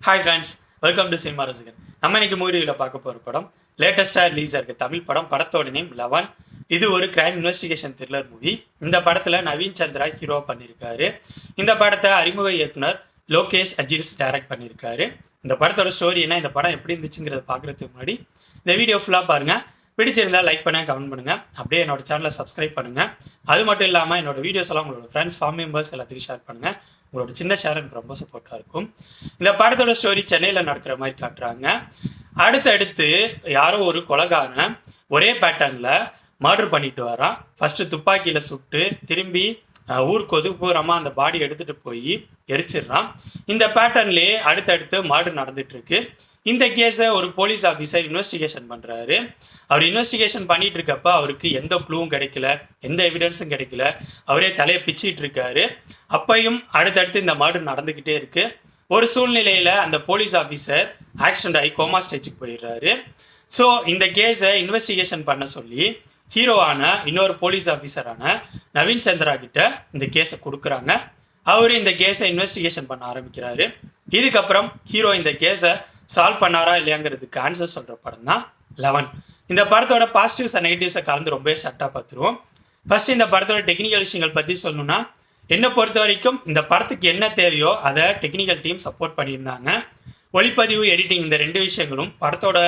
Hi friends welcome to cinema Rasigan நம்ம இன்னைக்கு மூவியில் பார்க்க போகிற படம் லேட்டஸ்டாக ரிலீஸ் இருக்கு தமிழ் படம் படத்தோட நேம் லெவன் இது ஒரு கிரைம் இன்வெஸ்டிகேஷன் த்ரில்லர் மூவி இந்த படத்தில் நவீன் சந்திரா ஹீரோ பண்ணியிருக்காரு இந்த படத்தை அறிமுக இயக்குனர் லோகேஷ் அஜிஸ் டைரக்ட் பண்ணியிருக்காரு இந்த படத்தோட ஸ்டோரி என்ன இந்த படம் எப்படி இருந்துச்சுங்கிறத பார்க்குறதுக்கு முன்னாடி இந்த வீடியோ ஃபுல்லாக பாருங்கள் பிடிச்சிருந்தா லைக் பண்ணுங்க கமெண்ட் பண்ணுங்க. அப்படியே என்னோட சேனலை சப்ஸ்கிரைப் பண்ணுங்க. அது மட்டும் இல்லாமல் என்னோட வீடியோஸ் எல்லாம் உங்களோட ஃப்ரெண்ட்ஸ் ஃபார்ம் மெம்பர்ஸ் எல்லாத்தையும் ஷேர் பண்ணுங்க. உங்களோட சின்ன ஷேர் எனக்கு ரொம்ப சப்போர்ட்டாக இருக்கும். இந்த படத்தோட ஸ்டோரி சென்னையில் நடத்துகிற மாதிரி காட்டுறாங்க. அடுத்தடுத்து யாரோ ஒரு கொலகாரன் ஒரே பேட்டர்னில் மர்டர் பண்ணிட்டு வரான். ஃபர்ஸ்ட் துப்பாக்கியில் சுட்டு திரும்பி அஹ், ஊருக்கு ஒதுக்குப்புறமா அந்த பாடி எடுத்துகிட்டு போய் எரிச்சிடுறான். இந்த பேட்டர்ன்லேயே அடுத்தடுத்து மர்டர் நடந்துட்டு இருக்கு. இந்த கேஸை ஒரு போலீஸ் ஆஃபீஸர் இன்வெஸ்டிகேஷன் பண்ணுறாரு அவர் இன்வெஸ்டிகேஷன் பண்ணிட்டு இருக்கப்ப அவருக்கு எந்த க்ளூவும் கிடைக்கல எந்த எவிடன்ஸும் கிடைக்கல. அவரே தலையை பிச்சுக்கிட்டு இருக்காரு. அப்பையும் அடுத்தடுத்து இந்த மர்டர் நடந்துக்கிட்டே இருக்கு. ஒரு சூழ்நிலையில் அந்த போலீஸ் ஆஃபீஸர் ஆக்சிடென்ட் ஆகி கோமா ஸ்டேஜுக்கு போயிடுறாரு. ஸோ இந்த கேஸை இன்வெஸ்டிகேஷன் பண்ண சொல்லி ஹீரோவான இன்னொரு போலீஸ் ஆஃபீஸரான நவீன் சந்திரா கிட்ட இந்த கேஸை கொடுக்குறாங்க. அவர் இந்த கேஸை இன்வெஸ்டிகேஷன் பண்ண ஆரம்பிக்கிறாரு. இதுக்கப்புறம் ஹீரோ இந்த கேஸை சால்வ் பண்ணாரா இல்லையாங்கிறதுக்கு ஆன்சர் சொல்கிற படம் தான் லெவன் இந்த படத்தோட பாசிட்டிவ்ஸ் அண்ட் நெகட்டிவ்ஸை கலந்து ரொம்பவே சட்டாக பார்த்துருவோம். ஃபர்ஸ்ட் இந்த படத்தோட டெக்னிக்கல் விஷயங்கள் பற்றி சொல்லணும்னா என்னை பொறுத்த வரைக்கும் இந்த படத்துக்கு என்ன தேவையோ அதை டெக்னிக்கல் டீம் சப்போர்ட் பண்ணியிருந்தாங்க. ஒளிப்பதிவு எடிட்டிங் இந்த ரெண்டு விஷயங்களும் படத்தோட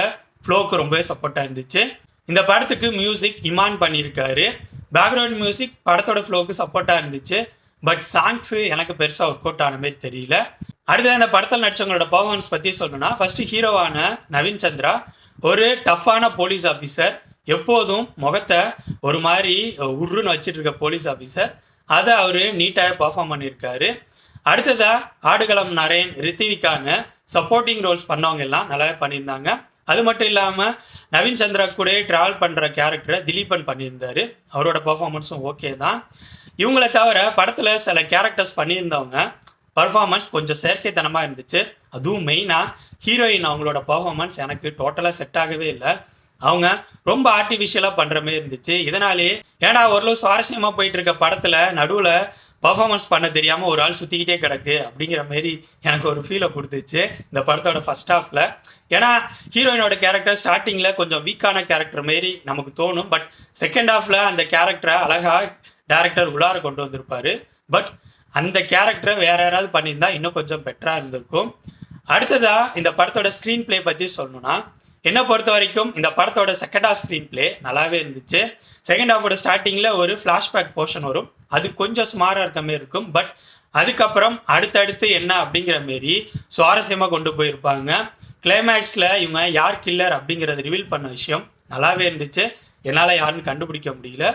ஃப்ளோவுக்கு ரொம்பவே சப்போர்ட்டாக இருந்துச்சு. இந்த படத்துக்கு மியூசிக் இமான் பண்ணியிருக்காரு. பேக்ரவுண்ட் மியூசிக் படத்தோட ஃப்ளோவுக்கு சப்போர்ட்டாக இருந்துச்சு. பட் சாங்ஸு எனக்கு பெருசாக ஒர்க் அவுட் ஆன மாதிரி தெரியல. அடுத்து இந்த படத்தில் நடிச்சவங்களோட பர்ஃபார்மன்ஸ் பற்றி சொல்லணும்னா ஃபஸ்ட்டு ஹீரோவான நவீன் சந்திரா ஒரு டஃப்பான போலீஸ் ஆஃபீஸர் எப்போதும் முகத்தை ஒரு மாதிரி உருன்னு வச்சுட்டு இருக்க போலீஸ் ஆஃபீஸர் அதை அவர் நீட்டாக பர்ஃபார்ம் பண்ணியிருக்காரு. அடுத்ததாக ஆடுகளம் நரேன் ரித்திவிக்கான சப்போர்ட்டிங் ரோல்ஸ் பண்ணவங்க எல்லாம் நல்லாவே பண்ணியிருந்தாங்க. அது மட்டும் இல்லாமல் நவீன் சந்திரா கூட ட்ராவல் பண்ணுற கேரக்டரை திலீபன் பண்ணியிருந்தாரு. அவரோட பர்ஃபார்மன்ஸும் ஓகே தான். இவங்கள தவிர படத்தில் சில கேரக்டர்ஸ் பண்ணியிருந்தவங்க பர்ஃபார்மன்ஸ் கொஞ்சம் செயற்கைத்தனமாக இருந்துச்சு. அதுவும் மெயினாக ஹீரோயின் அவங்களோட பர்ஃபார்மன்ஸ் எனக்கு டோட்டலாக செட் ஆகவே இல்லை. அவங்க ரொம்ப ஆர்டிஃபிஷியலாக பண்ணுற மாதிரி இருந்துச்சு. இதனாலேயே ஏன்னா ஓரளவு சுவாரஸ்யமாக போயிட்டு இருக்க படத்தில் நடுவில் பர்ஃபார்மன்ஸ் பண்ண தெரியாமல் ஒரு ஆள் சுற்றிக்கிட்டே கிடக்கு அப்படிங்கிற மாரி எனக்கு ஒரு ஃபீலை கொடுத்துச்சு இந்த படத்தோட ஃபர்ஸ்ட் ஹாஃபில் ஏன்னா ஹீரோயினோட கேரக்டர் ஸ்டார்டிங்கில் கொஞ்சம் வீக்கான கேரக்டர் மாரி நமக்கு தோணும். பட் செகண்ட் ஹாஃபில் அந்த கேரக்டரை அழகாக டேரக்டர் உள்ளார கொண்டு வந்திருப்பார். பட் அந்த கேரக்டரை வேற யாராவது பண்ணியிருந்தா இன்னும் கொஞ்சம் பெட்டராக இருந்திருக்கும். அடுத்ததா இந்த படத்தோட ஸ்க்ரீன் ப்ளே பற்றி சொல்லணும்னா என்னை பொறுத்த வரைக்கும் இந்த படத்தோட செகண்ட் ஹாஃப் ஸ்க்ரீன் ப்ளே நல்லாவே இருந்துச்சு. செகண்ட் ஹாஃபோட ஸ்டார்டிங்கில் ஒரு ஃப்ளாஷ்பேக் போர்ஷன் வரும். அது கொஞ்சம் சுமாராக இருக்க மாதிரி இருக்கும். பட் அதுக்கப்புறம் அடுத்தடுத்து என்ன அப்படிங்கிற மாரி சுவாரஸ்யமாக கொண்டு போயிருப்பாங்க. கிளைமேக்ஸில் இவங்க யார் கில்லர் அப்படிங்கிறது ரிவீல் பண்ண விஷயம் நல்லாவே இருந்துச்சு. என்னால் யாருன்னு கண்டுபிடிக்க முடியல.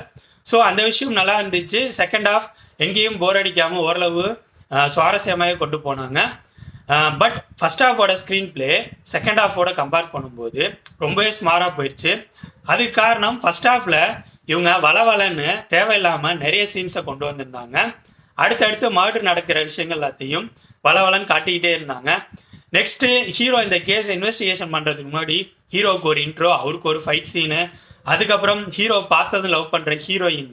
ஸோ அந்த விஷயம் நல்லா இருந்துச்சு. செகண்ட் ஆஃப் எங்கேயும் போர் அடிக்காமல் ஓரளவு சுவாரஸ்யமாக கொண்டு போனாங்க. பட் ஃபஸ்ட் ஹாஃபோட ஸ்க்ரீன் ப்ளே செகண்ட் ஹாஃபோட கம்பேர் பண்ணும்போது ரொம்பவே ஸ்மாராக போயிடுச்சு. அதுக்கு காரணம் ஃபர்ஸ்ட் ஹாஃபில் இவங்க வளவலன்னு தேவையில்லாமல் நிறைய சீன்ஸை கொண்டு வந்திருந்தாங்க. அடுத்தடுத்து மர்டர் நடக்கிற விஷயங்கள் எல்லாத்தையும் வளவலன்னு காட்டிக்கிட்டே இருந்தாங்க. நெக்ஸ்ட்டு ஹீரோ இந்த கேஸ் இன்வெஸ்டிகேஷன் பண்ணுறதுக்கு முன்னாடி ஹீரோவுக்கு ஒரு இன்ட்ரோ அவருக்கு ஒரு ஃபைட் சீனு அதுக்கப்புறம் ஹீரோ பார்த்தது லவ் பண்ணுற ஹீரோயின்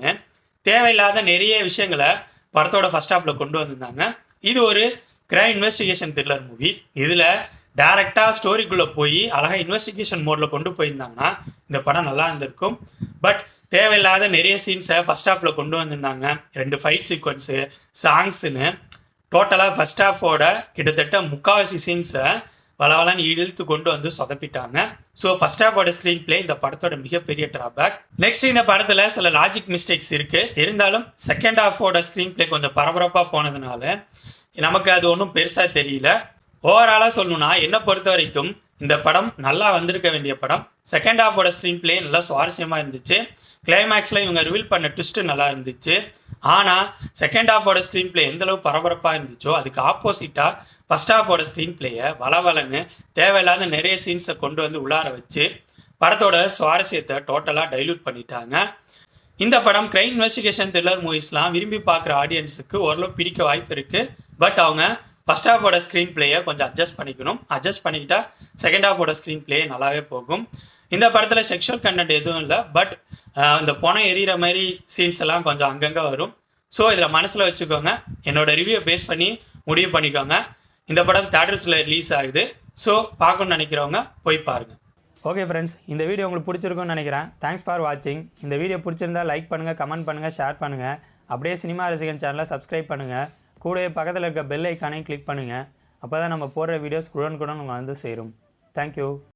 தேவையில்லாத நிறைய விஷயங்களை படத்தோட ஃபர்ஸ்ட் ஹாஃபில் கொண்டு வந்திருந்தாங்க. இது ஒரு கிரைம் இன்வெஸ்டிகேஷன் த்ரில்லர் மூவி இதில் டேரெக்டாக ஸ்டோரிக்குள்ளே போய் அழகாக இன்வெஸ்டிகேஷன் மோடில் கொண்டு போயிருந்தாங்கன்னா இந்த படம் நல்லா இருந்திருக்கும். பட் தேவையில்லாத நிறைய சீன்ஸை ஃபஸ்ட் ஹாஃபில் கொண்டு வந்திருந்தாங்க. ரெண்டு ஃபைட் சீக்வன்ஸு சாங்ஸுன்னு டோட்டலாக ஃபஸ்ட் ஹாஃபோட கிட்டத்தட்ட முக்காவாசி சீன்ஸை வளவலன்னு இழுத்து கொண்டு வந்து சொதப்பிட்டாங்க. ஸோ ஃபர்ஸ்ட் ஹாஃபோட ஸ்க்ரீன் ப்ளே இந்த படத்தோட மிகப்பெரிய ட்ராபேக் நெக்ஸ்ட் இந்த படத்தில் சில லாஜிக் மிஸ்டேக்ஸ் இருக்கு. இருந்தாலும் செகண்ட் ஹாஃபோட ஸ்க்ரீன் ப்ளே கொஞ்சம் பரபரப்பாக போனதுனால நமக்கு அது ஒன்றும் பெருசாக தெரியல. ஓவராலாக சொல்லணும்னா என்னை பொறுத்த வரைக்கும் இந்த படம் நல்லா வந்திருக்க வேண்டிய படம். செகண்ட் ஹாஃபோட ஸ்க்ரீன் ப்ளே நல்லா சுவாரஸ்யமாக இருந்துச்சு. கிளைமேக்ஸில் இவங்க ரிவீல் பண்ண ட்விஸ்ட்டு நல்லா இருந்துச்சு. ஆனால் செகண்ட் ஹாஃபோட ஸ்க்ரீன் ப்ளே எந்தளவு பரபரப்பாக இருந்துச்சோ அதுக்கு ஆப்போசிட்டாக ஃபர்ஸ்ட் ஹாஃபோட ஸ்க்ரீன் பிளேயை வளவலன்னு தேவையில்லாத நிறைய சீன்ஸை கொண்டு வந்து உள்ளார வச்சு படத்தோட சுவாரஸ்யத்தை டோட்டலாக டைல்யூட் பண்ணிட்டாங்க. இந்த படம் கிரைம் இன்வெஸ்டிகேஷன் த்ரில்லர் மூவிஸ்லாம் விரும்பி பார்க்குற ஆடியன்ஸுக்கு ஓரளவு பிடிக்க வாய்ப்பு இருக்குது பட் அவங்க ஃபர்ஸ்ட் ஹாஃபோட ஸ்க்ரீன் பிளேயை கொஞ்சம் அட்ஜஸ்ட் பண்ணிக்கணும். அட்ஜஸ்ட் பண்ணிக்கிட்டா செகண்ட் ஹாஃபோட ஸ்க்ரீன் பிளே நல்லாவே போகும். இந்த படத்தில் செக்ஷுவல் கண்டென்ட் எதுவும் இல்லை பட் இந்த பணம் எரியிற மாதிரி சீன்ஸ் எல்லாம் கொஞ்சம் அங்கங்கே வரும். ஸோ இதில் மனசில் வச்சுக்கோங்க. என்னோட ரிவ்யூ பேஸ் பண்ணி முடிவு பண்ணிக்கோங்க. இந்த படம் தேட்டர்ஸில் ரிலீஸ் ஆகுது. ஸோ பார்க்கணும்னு நினைக்கிறவங்க போய் பாருங்கள் ஓகே ஃப்ரெண்ட்ஸ் இந்த வீடியோ உங்களுக்கு பிடிச்சிருக்கும்னு நினைக்கிறேன். தேங்க்ஸ் ஃபார் வாட்சிங் இந்த வீடியோ பிடிச்சிருந்தா லைக் பண்ணுங்கள் கமெண்ட் பண்ணுங்கள் ஷேர் பண்ணுங்கள் அப்படியே சினிமா ரசிகன் சேனலை சப்ஸ்கிரைப் பண்ணுங்கள் கூடவே பக்கத்தில் இருக்க பெல் ஐக்கானையும் கிளிக் பண்ணுங்கள் அப்போ தான் நம்ம போடுற வீடியோஸ் உடனுக்குடன் உங்களை வந்து சேரும். தேங்க்யூ